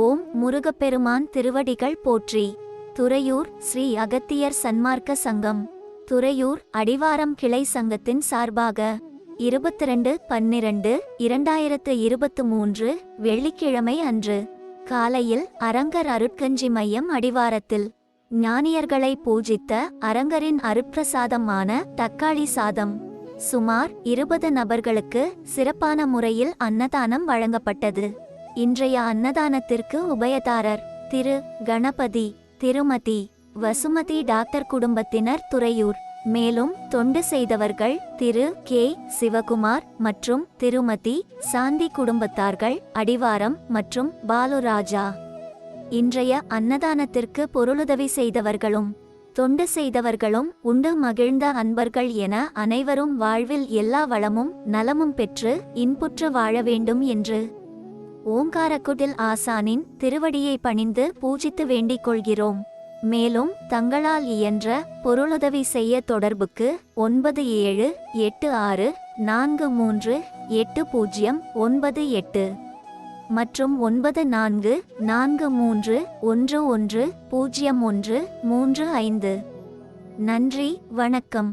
ஓம் முருகப்பெருமான் திருவடிகள் போற்றி. துறையூர் ஸ்ரீ அகத்தியர் சன்மார்க்க சங்கம். துறையூர் அடிவாரம் கிளை சங்கத்தின் சார்பாக இருபத்திரண்டு பன்னிரண்டு இரண்டாயிரத்து இருபத்து மூன்று வெள்ளிக்கிழமை அன்று காலையில் அரங்கர் அருட்கஞ்சி மையம் அடிவாரத்தில் ஞானியர்களை பூஜித்த அரங்கரின் அருட்பிரசாதமான தக்காளி சாதம் சுமார் இருபது நபர்களுக்கு சிறப்பான முறையில் அன்னதானம் வழங்கப்பட்டது. இன்றைய அன்னதானத்திற்கு உபயதாரர் திரு. கணபதி திருமதி வசுமதி டாக்டர் குடும்பத்தினர் துறையூர். மேலும் தொண்டு செய்தவர்கள் திரு. கே. சிவகுமார் மற்றும் திருமதி சாந்தி குடும்பத்தார்கள் அடிவாரம் மற்றும் பாலுராஜா. இன்றைய அன்னதானத்திற்கு பொருளுதவி செய்தவர்களும் தொண்டு செய்தவர்களும் உண்டு மகிழ்ந்த அன்பர்கள் என அனைவரும் வாழ்வில் எல்லா வளமும் நலமும் பெற்று இன்புற்று வாழ வேண்டும் என்று ஓங்காரக்குடில் ஆசானின் திருவடியை பணிந்து பூஜித்து வேண்டிக் கொள்கிறோம். மேலும் தங்களால் இயன்ற பொருளுதவி செய்ய தொடர்புக்கு ஒன்பது ஏழு எட்டு ஆறு நான்கு மூன்று எட்டு பூஜ்ஜியம் ஒன்பது எட்டு மற்றும் ஒன்பது நான்கு நான்கு மூன்று ஒன்று ஒன்று பூஜ்ஜியம் ஒன்று மூன்று ஐந்து. நன்றி வணக்கம்.